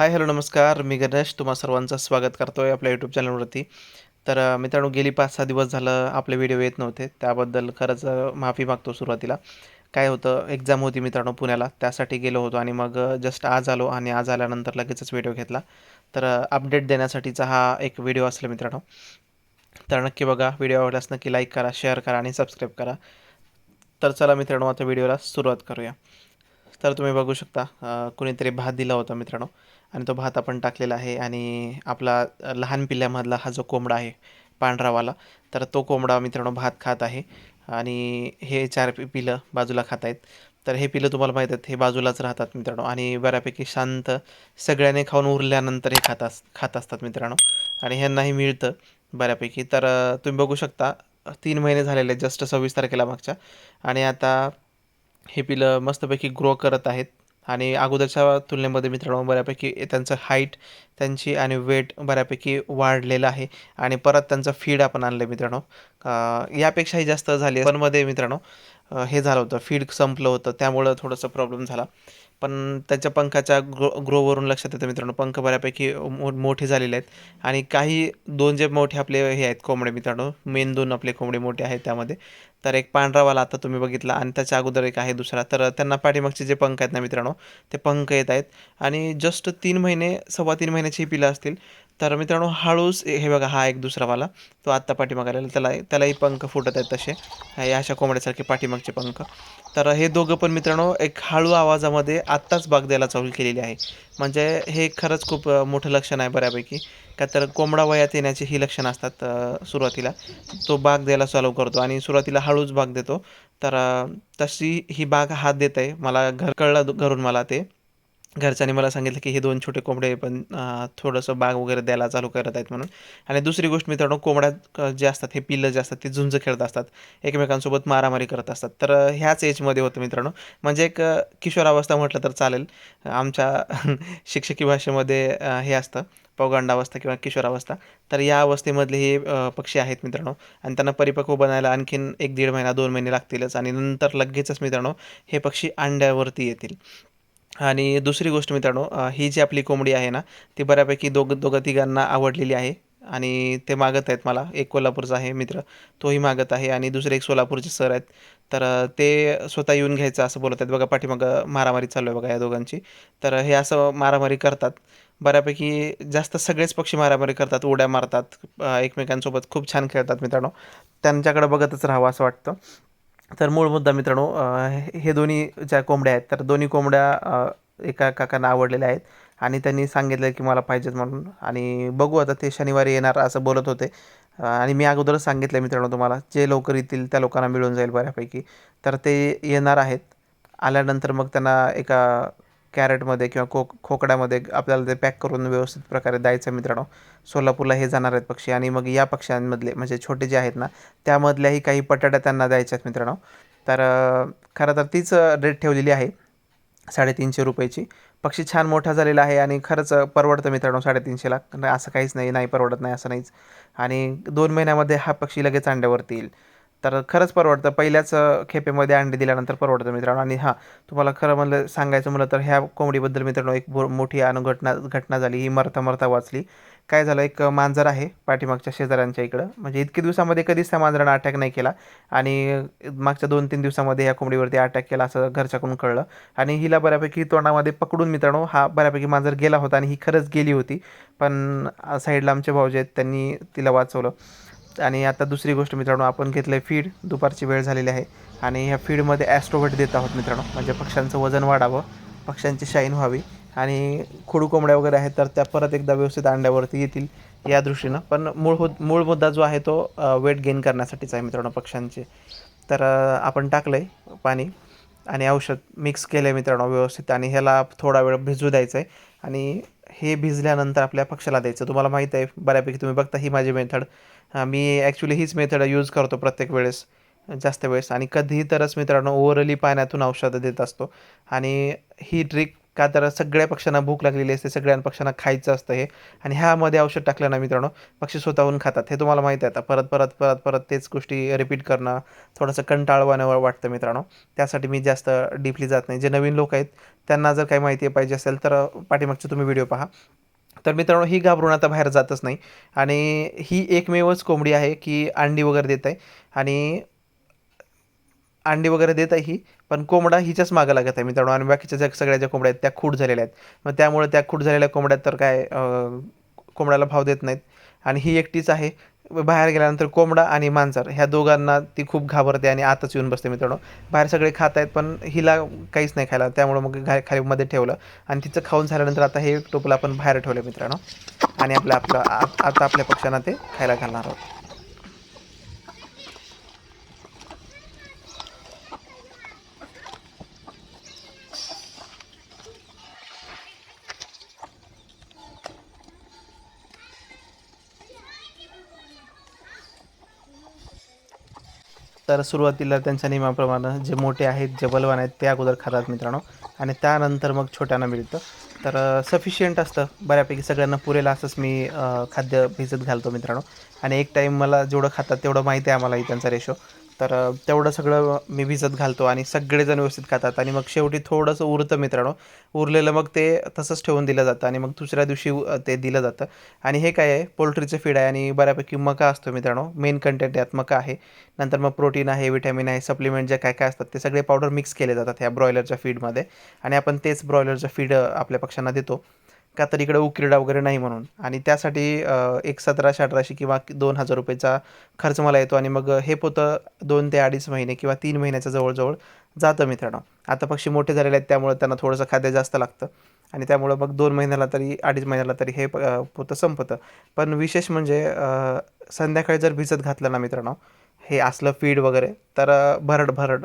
Hi hello नमस्कार. मी गणेश. तुम्हा सर्वांचं स्वागत करतो आहे आपल्या यूट्यूब चॅनलवरती. तर मित्रांनो गेली पाच सहा दिवस झालं आपले व्हिडिओ येत नव्हते. त्याबद्दल खरंच माफी मागतो सुरुवातीला. काय होतं एक्झाम होती मित्रांनो पुण्याला. त्यासाठी गेलो होतो आणि मग जस्ट आज आलो आणि आज आल्यानंतर लगेचच व्हिडिओ घेतला. तर अपडेट देण्यासाठीचा हा एक व्हिडिओ असला मित्रांनो. तर नक्की बघा. व्हिडिओ आवडल्यास नक्की लाईक करा शेअर करा आणि सबस्क्राईब करा. तर चला मित्रांनो आता व्हिडिओला सुरुवात करूया. तर तुम्ही बघू शकता कुणीतरी भात दिला होता मित्रांनो. आणि तो भात आपण टाकलेला आहे आणि आपला लहान पिल्ल्यामधला हा जो कोंबडा आहे पांढरावाला तर तो कोंबडा मित्रांनो भात खात आहे. आणि हे चार पिलं बाजूला खात आहेत. तर हे पिलं तुम्हाला माहीत आहेत हे बाजूलाच राहतात मित्रांनो. आणि बऱ्यापैकी शांत सगळ्याने खाऊन उरल्यानंतर हे खात अस खात असतात मित्रांनो. आणि ह्यांनाही मिळतं बऱ्यापैकी. तर तुम्ही बघू शकता तीन महिने झालेले जस्ट सव्वीस तारखेला मागच्या. आणि आता हे पिलं मस्तपैकी ग्रो करत आहेत. आणि अगोदरच्या तुलनेमध्ये मित्रांनो बऱ्यापैकी त्यांचं हाईट त्यांची आणि वेट बऱ्यापैकी वाढलेलं आहे. आणि परत त्यांचं फीड आपण आणलं मित्रांनो. यापेक्षाही जास्त झाली पणमध्ये मित्रांनो हे झालं होतं. फीड संपलं होतं. त्यामुळं थोडंसं प्रॉब्लेम झाला. पण त्याच्या पंखाच्या ग्रो ग्रोवरून लक्षात येतं मित्रांनो. पंख बऱ्यापैकी मो मोठे झालेले आहेत. आणि काही दोन जे मोठे आपले हे आहेत कोंबडे मित्रांनो. मेन दोन आपले कोंबडे मोठे आहेत त्यामध्ये. तर एक पांढरावाला आता तुम्ही बघितला आणि त्याच्या अगोदर एक आहे दुसरा. तर त्यांना पाठीमागचे जे पंख आहेत ना मित्रांनो ते पंख येत आहेत. आणि जस्ट तीन महिने सव्वा तीन महिन्याची ही पिलं असतील. तर मित्रांनो हळूच हे बघा हा एक दुसरावाला तो आत्ता पाठीमाग आलेला त्याला त्यालाही पंख फुटत आहेत तसे. हे अशा कोंबड्यासारखे पाठीमागचे पंख. तर हे दोघं पण मित्रांनो एक हळू आवाजामध्ये आत्ताच बाग द्यायला चालू केलेली आहे. म्हणजे हे खरंच खूप मोठं लक्षण आहे बऱ्यापैकी. का तर कोंबडा वयात येण्याची ही लक्षणं असतात सुरुवातीला. तो बाग द्यायला चालू करतो आणि सुरुवातीला हळूच बाग देतो. तर तशी ही बाग हात देत आहे मला घर कळलं घरून मला ते. घरच्यांनी मला सांगितलं की हे दोन छोटे कोंबडे पण थोडंसं बाग वगैरे द्यायला चालू करत आहेत म्हणून. आणि दुसरी गोष्ट मित्रांनो कोंबड्या जे असतात हे पिल्लं जे असतात ते झुंज खेळत असतात. एकमेकांसोबत मारामारी करत असतात. तर ह्याच एजमध्ये होतं मित्रांनो. म्हणजे एक किशोरावस्था म्हटलं तर चालेल. आमच्या शिक्षकी भाषेमध्ये हे असतं पौगंडावस्था किंवा किशोरावस्था तर या अवस्थेमधले हे पक्षी आहेत मित्रांनो. आणि त्यांना परिपक्व बनायला आणखीन एक दीड महिना दोन महिने लागतीलच. आणि नंतर लगेचच मित्रांनो हे पक्षी अंड्यावरती येतील. आणि दुसरी गोष्ट मित्रांनो ही जी आपली कोंबडी आहे ना ती बऱ्यापैकी दोघं दोघं तिघांना आवडलेली आहे. आणि ते मागत आहेत मला. एक कोल्हापूरचा आहे मित्र तोही मागत आहे. आणि दुसरे एक सोलापूरचे सर आहेत. तर ते स्वतः येऊन घ्यायचं असं बोलत आहेत. बघा पाठीमागं मारामारी चालू आहे बघा या दोघांची. तर हे असं मारामारी करतात. बऱ्यापैकी जास्त सगळेच पक्षी मारामारी करतात. उड्या मारतात. एकमेकांसोबत खूप छान खेळतात मित्रांनो. त्यांच्याकडे बघतच राहावं असं वाटतं. तर मूळ मुद्दा मित्रांनो हे हे दोन्ही ज्या कोंबड्या आहेत तर दोन्ही कोंबड्या एका काकांना आवडलेल्या आहेत आणि त्यांनी सांगितलं की मला पाहिजेत म्हणून. आणि बघू आता ते शनिवारी येणार असं बोलत होते. आणि मी अगोदरच सांगितलं मित्रांनो तुम्हाला जे लवकर येतील त्या लोकांना मिळून जाईल बऱ्यापैकी. तर ते येणार आहेत. आल्यानंतर मग त्यांना एका कॅरेटमध्ये किंवा को खोकड्यामध्ये आपल्याला ते पॅक करून व्यवस्थित प्रकारे द्यायचं मित्रांनो. सोलापूरला हे जाणार आहेत पक्षी आणि मग या पक्ष्यांमधले म्हणजे छोटे जे आहेत ना त्यामधल्याही काही पटाट्या त्यांना द्यायच्या आहेत मित्रांनो. तर खरं तर तीच रेट ठेवलेली आहे साडेतीनशे रुपयाची. पक्षी छान मोठा झालेला आहे आणि खरंच परवडतं मित्रांनो साडेतीनशेला. असं काहीच नाही नाही परवडत नाही असं नाहीच. आणि दोन महिन्यामध्ये हा पक्षी लगेच अंड्यावरती येईल. तर खरंच परवडतं. पहिल्याच खेपेमध्ये अंडे दिल्यानंतर परवडतं मित्रांनो. आणि हां तुम्हाला खरं म्हणलं सांगायचं म्हणलं तर ह्या कोंबडीबद्दल मित्रांनो एक मोठी अनुघटना घटना झाली. ही मरता मरता वाचली. काय झालं एक मांजर आहे पाठीमागच्या शेजाऱ्यांच्या इकडं. म्हणजे इतके दिवसामध्ये कधीच त्या मांजरानं अटॅक नाही केला. आणि मागच्या दोन तीन दिवसामध्ये ह्या कोंबडीवरती अटॅक केला असं घरच्याकडून कळलं. आणि हिला बऱ्यापैकी तोंडामध्ये पकडून मित्रांनो हा बऱ्यापैकी मांजर गेला होता आणि ही खरंच गेली होती. पण साईडला आमचे भाऊजे आहेत त्यांनी तिला वाचवलं. आणि आता दुसरी गोष्ट मित्रांनो आपण घेतलं आहे फीड दुपारची वेळ झालेली आहे. आणि ह्या फीडमध्ये ॲस्ट्रोवेट देत आहोत मित्रांनो. म्हणजे पक्ष्यांचं वजन वाढावं पक्ष्यांची शाईन व्हावी. आणि खोडू कोंबड्या वगैरे आहेत तर त्या परत एकदा व्यवस्थित अंड्यावरती येतील या दृष्टीनं. पण मूळ हो मूळ मुद्दा जो आहे तो वेट गेन करण्यासाठीच आहे मित्रांनो पक्ष्यांचे. तर आपण टाकलं आहे पाणी आणि औषध मिक्स केलं आहे मित्रांनो व्यवस्थित. आणि ह्याला थोडा वेळ भिजू द्यायचं आहे आणि हे भिजल्यानंतर आपल्या पक्षाला द्यायचं. तुम्हाला माहीत आहे बऱ्यापैकी तुम्ही बघता ही माझी मेथड. मी ॲक्च्युली हीच मेथड यूज करतो प्रत्येक वेळेस जास्त वेळेस. आणि कधीही तरच मित्रांनो ओव्हरली पाण्यातून औषधं देत असतो. आणि ही ट्रिक का तर सगळ्या पक्ष्यांना भूक लागलेली असते सगळ्या पक्ष्यांना खायचं असतं हे. आणि ह्यामध्ये औषध टाकलं ना मित्रांनो पक्षी स्वतःहून खातात. हे तुम्हाला माहीत आहे आता परत परत परत परत तेच गोष्टी रिपीट करणं थोडंसं कंटाळवानं वाटतं मित्रांनो. त्यासाठी मी जास्त डीपली जात नाही. जे नवीन लोक आहेत त्यांना जर काही माहिती पाहिजे असेल तर पाठीमागचे तुम्ही व्हिडिओ पहा. तर मित्रांनो ही घाबरून आता बाहेर जातच नाही. आणि ही एकमेवच कोंबडी आहे की अंडी वगैरे देत आहे. आणि अंडी वगैरे देत आहे ही. पण कोंबडा हिच्याच मागं लागत आहे मित्रांनो. आणि बाकीच्या ज्या सगळ्या ज्या कोंबड्या आहेत त्या खूट झालेल्या आहेत. मग त्यामुळे त्या खूट झालेल्या कोंबड्यात तर काय कोंबड्याला भाव देत नाहीत. आणि ही एकटीच आहे. बाहेर गेल्यानंतर कोंबडा आणि मांजर ह्या दोघांना ती खूप घाबरते आणि आतच येऊन बसते मित्रांनो. बाहेर सगळे खात आहेत पण हिला काहीच नाही खायला. त्यामुळं मग घा खाली मध्ये ठेवलं. आणि तिचं खाऊन झाल्यानंतर आता हे टोपलं आपण बाहेर ठेवलं मित्रांनो. आणि आपलं आपलं आता आपल्या पक्ष्यांना ते खायला घालणार आहोत. तर सुरुवातीला त्यांच्या नियमाप्रमाणे जे मोठे आहेत जे बलवान आहेत ते अगोदर खातात मित्रांनो. आणि त्यानंतर मग छोट्यांना मिळतं. तर सफिशियंट असतं. बऱ्यापैकी सगळ्यांना पुरेल असंच मी खाद्य भिजत घालतो मित्रांनो. आणि एक टाईम मला जेवढं खातात तेवढं माहिती आहे आम्हालाही त्यांचा रेशो तर तेवढं सगळं मी भिजत घालतो आणि सगळेजण व्यवस्थित खातात. आणि मग शेवटी थोडंसं उरतं मित्रांनो. उरलेलं मग ते तसंच ठेवून दिलं जातं आणि मग दुसऱ्या दिवशी ते दिलं जातं. आणि हे काय आहे? पोल्ट्रीचं फीड आहे आणि बऱ्यापैकी मका असतो मित्रांनो. मेन कंटेंट यात मका आहे. नंतर मग प्रोटीन आहे विटॅमिन आहे सप्लिमेंट जे काय काय असतात ते सगळे पावडर मिक्स केले जातात ह्या ब्रॉयलरच्या फीडमध्ये. आणि आपण तेच ब्रॉयलरचं फीड आपल्या पक्ष्यांना देतो. का तर इकडे उकिरडा वगैरे नाही म्हणून. आणि त्यासाठी एक सतराशे अठराशे किंवा दोन हजार रुपयेचा खर्च मला येतो आणि मग हे पोतं दोन ते अडीच महिने किंवा तीन महिन्याच्या जवळजवळ जातं मित्रांनो. आता पक्षी मोठे झालेले आहेत त्यामुळे त्यांना थोडंसं खाद्य जास्त लागतं. आणि त्यामुळं मग दोन महिन्याला तरी अडीच महिन्याला तरी हे पोतं संपतं. पण विशेष म्हणजे संध्याकाळी जर भिजत घातलं ना मित्रांनो हे असलं फीड वगैरे तर भरड भरड.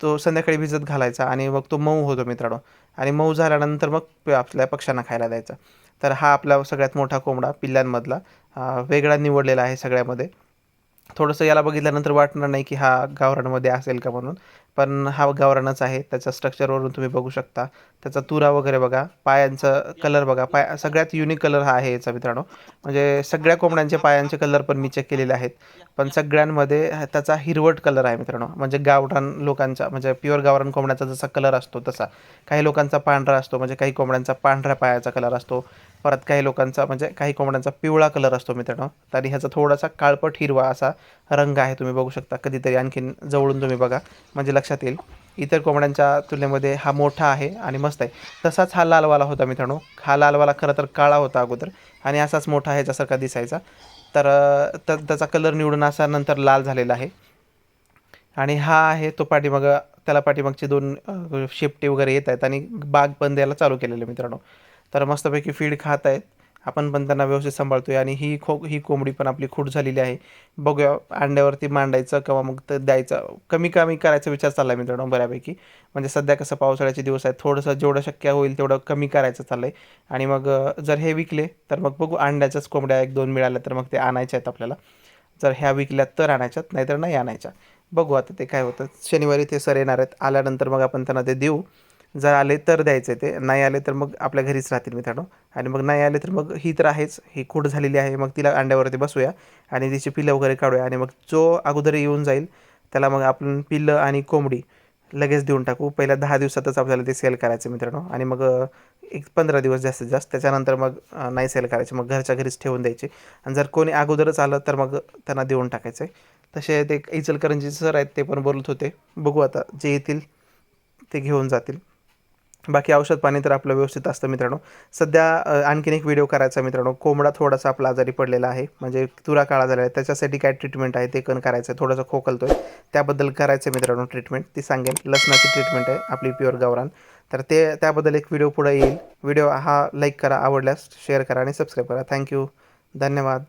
तो संध्याकाळी भिजत घालायचा आणि मग तो मऊ होतो मित्रांनो. आणि मऊ झाल्यानंतर मग आपल्या पक्ष्यांना खायला द्यायचा. तर हा आपला सगळ्यात मोठा कोंबडा पिल्ल्यांमधला वेगळा निवडलेला आहे सगळ्यामध्ये. थोडंसं याला बघितल्यानंतर वाटणार नाही की हा गावरानमध्ये असेल का म्हणून. पण हा गावरानच आहे. त्याच्या स्ट्रक्चरवरून तुम्ही बघू शकता. त्याचा तुरा वगैरे बघा. पायांचं कलर बघा. पाय सगळ्यात युनिक कलर हा आहे याचा मित्रांनो. म्हणजे सगळ्या कोंबड्यांचे पायांचे कलर पण मी चेक केलेले आहेत. पण सगळ्यांमध्ये त्याचा हिरवट कलर आहे मित्रांनो. म्हणजे गावरान लोकांचा म्हणजे प्युअर गावरान कोंबड्याचा जसा कलर असतो तसा. काही लोकांचा पांढरा असतो म्हणजे काही कोंबड्यांचा पांढऱ्या पायाचा कलर असतो. परत काही लोकांचा म्हणजे काही कोंबड्यांचा पिवळा कलर असतो मित्रांनो. तरी ह्याचा थोडासा काळपट हिरवा असा रंग आहे. तुम्ही बघू शकता. कधीतरी आणखीन जवळून तुम्ही बघा. म्हणजे लक्षात येईल. इतर कोंबड्यांच्या तुलनेमध्ये हा मोठा आहे आणि मस्त आहे. तसाच हा लालवाला होता मित्रांनो. हा लालवाला खरं तर काळा होता अगोदर आणि असाच मोठा ह्याच्यासारखा दिसायचा. तर त्याचा कलर निवडून असा नंतर लाल झालेला आहे. आणि हा आहे तो पाठीमाग त्याला पाठीमागचे दोन शेपटे वगैरे येत आहेत आणि बाग पण द्यायला चालू केलेलं मित्रांनो. तर मस्तपैकी फीड खात आहेत. आपण पण त्यांना व्यवस्थित सांभाळतो आहे आणि ही खो ही कोंबडी पण आपली खूट झालेली आहे. बघूया अंड्यावरती मांडायचं किंवा मग तर द्यायचं. कमी कमी करायचा विचार चालला आहे मित्रांनो बऱ्यापैकी. म्हणजे सध्या कसं पावसाळ्याचे दिवस आहेत थोडंसं जेवढं शक्य होईल तेवढं कमी करायचं चाललं आहे आणि मग जर हे विकले तर मग बघू अंड्याच्याच कोंबड्या एक दोन मिळाल्या तर मग ते आणायच्या आहेत आपल्याला. जर ह्या विकल्या तर आणायच्यात नाहीतर नाही आणायच्या. बघू आता ते काय होतं. शनिवारी ते सर येणार आहेत. आल्यानंतर मग आपण त्यांना ते देऊ. जर आले तर द्यायचे ते नाही आले तर मग आपल्या घरीच राहतील मित्रांनो. आणि मग नाही आले तर मग ही तर आहेच ही खूट झालेली आहे मग तिला अंड्यावरती बसूया आणि तिची पिल्लं वगैरे काढूया आणि मग जो अगोदर येऊन जाईल त्याला मग आपण पिल्लं आणि कोंबडी लगेच देऊन टाकू. पहिल्या दहा दिवसातच आपल्याला ते सेल करायचं मित्रांनो. आणि मग एक पंधरा दिवस जास्तीत जास्त त्याच्यानंतर मग नाही सेल करायचे मग घरच्या घरीच ठेवून द्यायचे. आणि जर कोणी अगोदरच आलं तर मग त्यांना देऊन टाकायचं. आहे तसे ते इचलकरंजी सर आहेत ते पण बोलत होते. बघू आता जे येतील ते घेऊन जातील. बाकी औषध पाणी तर आपलं व्यवस्थित असतं मित्रांनो. सध्या आणखीन एक व्हिडिओ करायचा मित्रांनो. कोंबडा थोडासा आपला आजारी पडलेला आहे. म्हणजे तुरा काळा झालेला आहे. त्याच्यासाठी काय ट्रीटमेंट आहे ते कण करायचं आहे. थोडंसं खोकलतो आहे त्याबद्दल करायचं आहे मित्रांनो ट्रीटमेंट ती सांगेन. लसणाची ट्रीटमेंट आहे आपली प्युअर गावरान. तर ते त्याबद्दल एक व्हिडिओ पुढे येईल. व्हिडिओ हा लाईक करा आवडल्यास शेअर करा आणि सबस्क्राईब करा. थँक्यू धन्यवाद.